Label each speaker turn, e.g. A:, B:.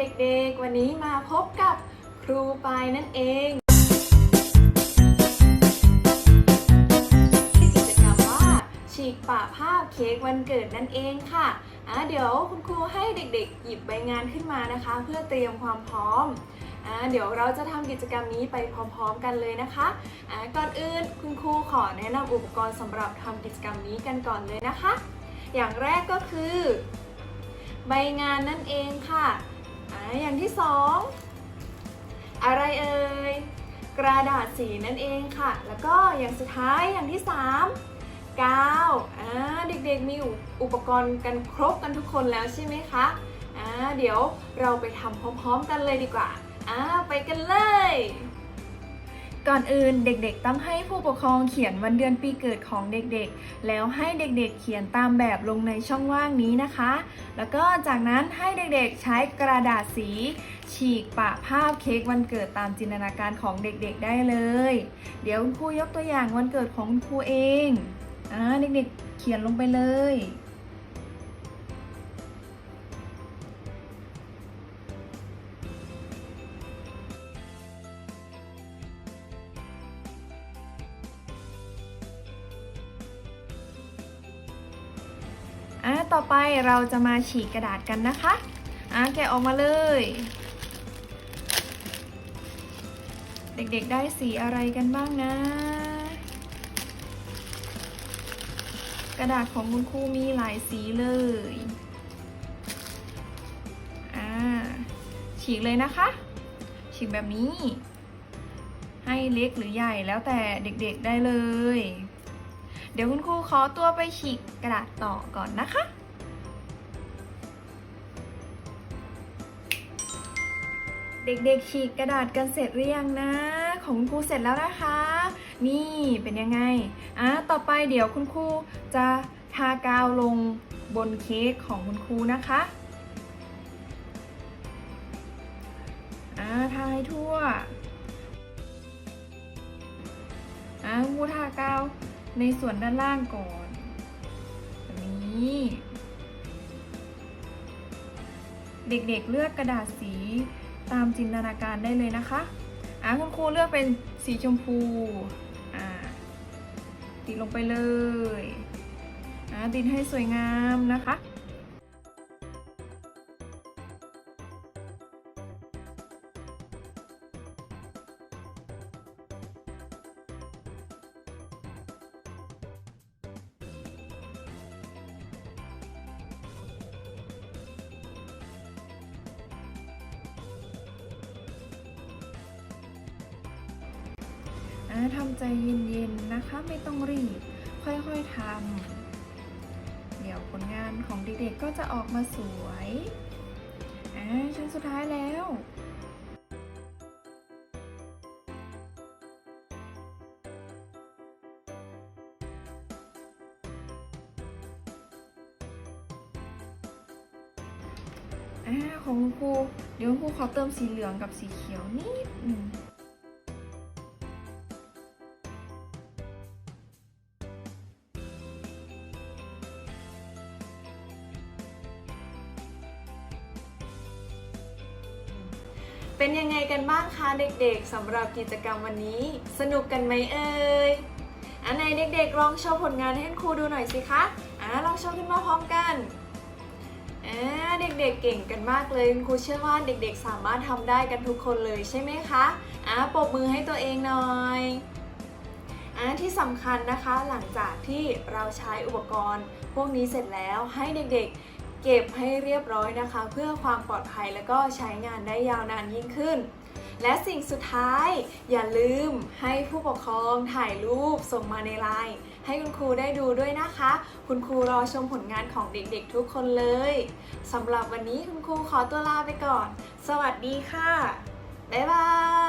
A: เด็กๆ วันนี้มาพบกับครูปายนั่นเองกิจกรรมว่าฉีกปะภาพเค้กวันเกิดนั่นเองค่ะอะ เดี๋ยวคุณครูให้เด็กๆ หยิบใบงานขึ้นมานะคะ เพื่อเตรียมความพร้อมอะเดี๋ยวเราจะทำกิจกรรมนี้ไปพร้อมๆกันเลยนะคะอะก่อนอื่นคุณครูขอแนะนำอุปกรณ์สำหรับทำกิจกรรมนี้กันก่อนเลยนะคะ อย่างแรกก็คือใบงานนั่นเองค่ะ อะอย่างที่สองอะไรเอ่ยกระดาษสีนั่นเองค่ะ แล้วก็อย่างสุดท้ายอย่างที่สามกาวอ่าเด็กๆมีอุปกรณ์กันครบกันทุกคนแล้วใช่ไหมคะอ่าเดี๋ยวเราไปทำพร้อมๆกันเลยดีกว่าอ่าไปกันเลย ก่อนอื่นเด็กๆ ต้องให้ผู้ปกครองเขียนวันเดือนปีเกิดของเด็กๆ แล้วให้เด็กๆ เขียนตามแบบลงในช่องว่างนี้นะคะ แล้วก็จากนั้นให้เด็กๆ ใช้กระดาษสี ฉีกปะภาพเค้กวันเกิดตามจินตนาการของเด็กๆ ได้เลย เดี๋ยวครูยกตัวอย่างวันเกิดของคุณครูเองอ่าเด็กๆ เขียนลงไปเลย อะต่อไปเราจะมาฉีกกระดาษกันนะคะอะแกะออกมาเลย เด็กๆได้สีอะไรกันบ้างนะ กระดาษของคุณครูมีหลายสีเลยอ่าฉีกเลยนะคะ ฉีกแบบนี้ ให้เล็กหรือใหญ่แล้วแต่เด็กๆได้เลย ดี๋ยวคุณครูขอตัวไปฉีกกระดาษต่อก่อนนะคะ เด็กๆฉีกกระดาษกันเสร็จหรือยังนะ ของคุณครูเสร็จแล้วนะคะ นี่เป็นยังไงอะต่อไปเดี๋ยวคุณครูจะทากาวลงบนเค้กของคุณครูนะคะอ่าทาให้ทั่วอ่าครูทากาว ในส่วนด้านล่างก่อนแบบนี้ เด็กๆเลือกกระดาษสีตามจินตนาการได้เลยนะคะอะคุณครูเลือกเป็นสีชมพูอ่าติดลงไปเลยอ่าติดให้สวยงามนะคะ ทำใจเย็นๆนะคะ ไม่ต้องรีบ ค่อยๆทำเดี๋ยวผลงานของเด็กๆก็จะออกมาสวยอ่าชั้นสุดท้ายแล้วอ่าของครูเดี๋ยวคุณครูขอเติมสีเหลืองกับสีเขียวนิดหนึ่ง เป็นยังไงกันบ้างคะเด็กๆสำหรับกิจกรรมวันนี้ สนุกกันไหมเอ่ยอันไหนเด็กๆลองโชว์ผลงานให้ครูดูหน่อยสิคะอ่าลองโชว์ขึ้นมาพร้อมกันอ่าเด็กๆเก่งกันมากเลยคุณครูเชื่อว่าเด็กๆ สามารถทำได้กันทุกคนเลยใช่ไหมคะอ่าปรบมือให้ตัวเองหน่อยอ่าที่สำคัญนะคะหลังจากที่เราใช้อุปกรณ์ พวกนี้เสร็จแล้วให้เด็กๆ เก็บให้เรียบร้อยนะคะ เพื่อความปลอดภัยแล้วก็ใช้งานได้ยาวนานยิ่งขึ้น และสิ่งสุดท้ายอย่าลืมให้ผู้ปกครองถ่ายรูปส่งมาในไลน์ให้คุณครูได้ดูด้วยนะคะ คุณครูรอชมผลงานของเด็กๆทุกคนเลยสำหรับวันนี้คุณครูขอตัวลาไปก่อน สวัสดีค่ะ บ๊ายบาย